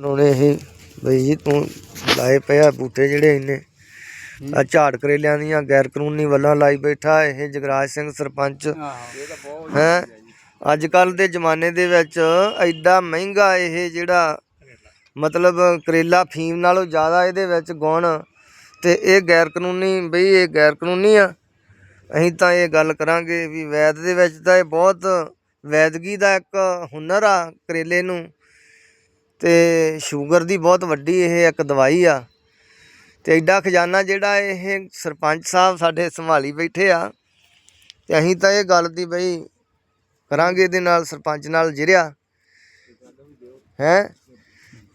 ਉਹਨੇ ਇਹ ਬਈ ਜੀ ਤੂੰ ਲਾਏ ਪਿਆ ਬੂਟੇ ਜਿਹੜੇ ਇੰਨੇ। ਆ ਝਾੜ ਕਰੇਲਿਆਂ ਦੀਆਂ ਗੈਰ ਕਾਨੂੰਨੀ ਵੱਲਾਂ ਲਾਈ ਬੈਠਾ ਇਹ ਜਗਰਾਜ ਸਿੰਘ ਸਰਪੰਚ। ਹੈ? ਅੱਜ ਕੱਲ ਦੇ ਜ਼ਮਾਨੇ ਦੇ ਵਿੱਚ ਐਡਾ ਮਹਿੰਗਾ ਇਹ ਜਿਹੜਾ ਮਤਲਬ ਕਰੇਲਾ ਫੀਮ ਨਾਲੋਂ ਜ਼ਿਆਦਾ ਇਹਦੇ ਵਿੱਚ ਗੁਣ ਤੇ ਇਹ ਗੈਰ ਕਾਨੂੰਨੀ ਬਈ ਇਹ ਗੈਰ ਕਾਨੂੰਨੀ ਆ। ਅਸੀਂ ਤਾਂ ਇਹ ਗੱਲ ਕਰਾਂਗੇ ਵੀ ਵੈਦ ਦੇ ਵਿੱਚ ਤਾਂ ਇਹ ਬਹੁਤ ਵੈਦਗੀ ਦਾ ਇੱਕ ਹੁਨਰ ਆ ਕਰੇਲੇ ਨੂੰ। ਤੇ ਸ਼ੂਗਰ ਦੀ ਬਹੁਤ ਵੱਡੀ ਇਹ ਇੱਕ ਦਵਾਈ ਆ। ਤੇ ਐਡਾ ਖਜ਼ਾਨਾ ਜਿਹੜਾ ਇਹ ਸਰਪੰਚ ਸਾਹਿਬ ਸਾਡੇ ਸੰਭਾਲੀ ਬੈਠੇ ਆ। ਤੇ ਅਸੀਂ ਤਾਂ ਇਹ ਗੱਲ ਦੀ ਬਈ ਕਰਾਂਗੇ ਇਹਦੇ ਨਾਲ, ਸਰਪੰਚ ਨਾਲ ਜਿਰਿਆ। ਹੈ?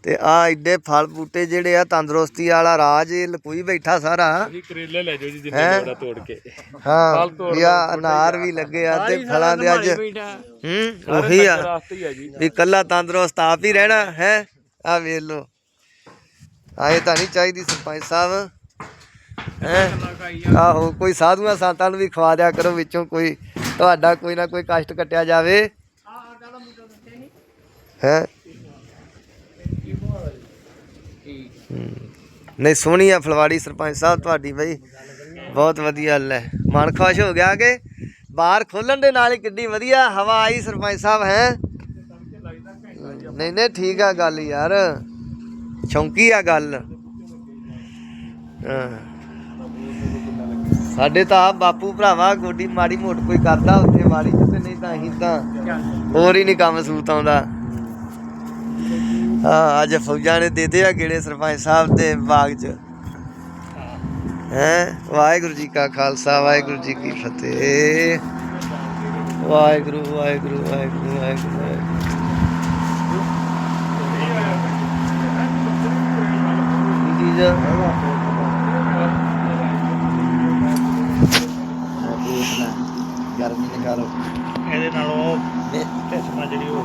ਤੇ ਆ ਐਡੇ ਫਲ ਬੂਟੇ ਜਿਹੜੇ ਆ ਤੰਦਰੁਸਤੀ ਵਾਲਾ ਰਾਜ ਇਹ ਲਕੋਈ ਬੈਠਾ ਸਾਰਾ ਤੁਸੀਂ ਕਰੇਲੇ ਲੈ ਜਾਓ ਜੀ ਜਿੰਨੇ ਹੈਂ? ਲੋੜਾ ਤੋੜ ਕੇ ਹਾਂ ਵੀ ਆ ਅਨਾਰ ਵੀ ਲੱਗੇ ਆ ਤੇ ਫਲਾਂ ਦੇ ਅੱਜ ਹੂੰ ਉਹੀ ਆ ਵੀ ਕੱਲਾ ਤੰਦਰੁਸਤ ਆਪ ਹੀ ਰਹਿਣਾ ਹੈ ਆ ਵੇਖ ਲੋ ਆਏ ਤਾਂ ਨਹੀਂ ਚਾਹੀਦੀ ਸਰਪੰਚ ਸਾਹਿਬ ਹੈ ਆਹੋ ਕੋਈ ਸਾਧੂਆਂ ਸੰਤਾਂ ਨੂੰ ਵੀ ਖਵਾ ਦਿਆ ਕਰੋ ਵਿੱਚੋਂ ਕੋਈ ਤੁਹਾਡਾ ਕੋਈ ਨਾ ਕੋਈ ਕਸ਼ਟ ਕੱਟਿਆ ਜਾਵੇ ਹੈ ਨਹੀਂ, ਸੋਹਣੀ ਆ ਫਲਵਾੜੀ ਸਰਪੰਚ ਸਾਹਿਬ ਤੁਹਾਡੀ ਬਈ। ਬਹੁਤ ਵਧੀਆ ਲੈ। ਮਨ ਖੁਸ਼ ਹੋ ਗਿਆ ਕਿ ਬਾਹਰ ਖੋਲਣ ਦੇ ਨਾਲ ਹੀ ਕਿੱਡੀ ਵਧੀਆ ਹਵਾ ਆਈ ਸਰਪੰਚ ਸਾਹਿਬ, ਹੈ? ਨਹੀਂ ਨਹੀਂ, ਠੀਕ ਆ ਗੱਲ ਯਾਰ। ਸ਼ੌਂਕੀ ਆ ਗੱਲ। ਸਾਡੇ ਤਾਂ ਆਪ ਬਾਪੂ ਭਰਾਵਾ ਗੋਡੀ ਮਾੜੀ ਮੋਟ ਕੋਈ ਕਰਦਾ ਉੱਥੇ ਮਾੜੀ ਜਿੱਤੇ ਨਹੀਂ ਤਾਂ ਅਸੀਂ ਤਾਂ ਹੋਰ ਹੀ ਨਹੀਂ ਕੰਮ ਸੂਤ ਆਉਂਦਾ। ਹਾਂ ਅੱਜ ਫੌਜਾਂ ਨੇ ਦੇ ਦੇ ਆ ਗੇੜੇ ਸਰਪੰਚ ਸਾਹਿਬ ਦੇ ਬਾਗ 'ਚ। ਹੈ? ਵਾਹਿਗੁਰੂ ਜੀ ਕਾ ਖਾਲਸਾ ਵਾਹਿਗੁਰੂ ਜੀ ਕੀ ਫਤਿਹ। ਵਾਹਿਗੁਰੂ ਵਾਹਿਗੁਰੂ ਵਾਹਿਗੁਰੂ ਵਾਹਿਗੁਰੂ ਚੀਜ਼? ਗਰਮੀ ਨਿਕਾਲੋ। ਇਹਦੇ ਨਾਲੋਂ ਕਿਸਮਾਂ ਜਿਹੜੀ ਉਹ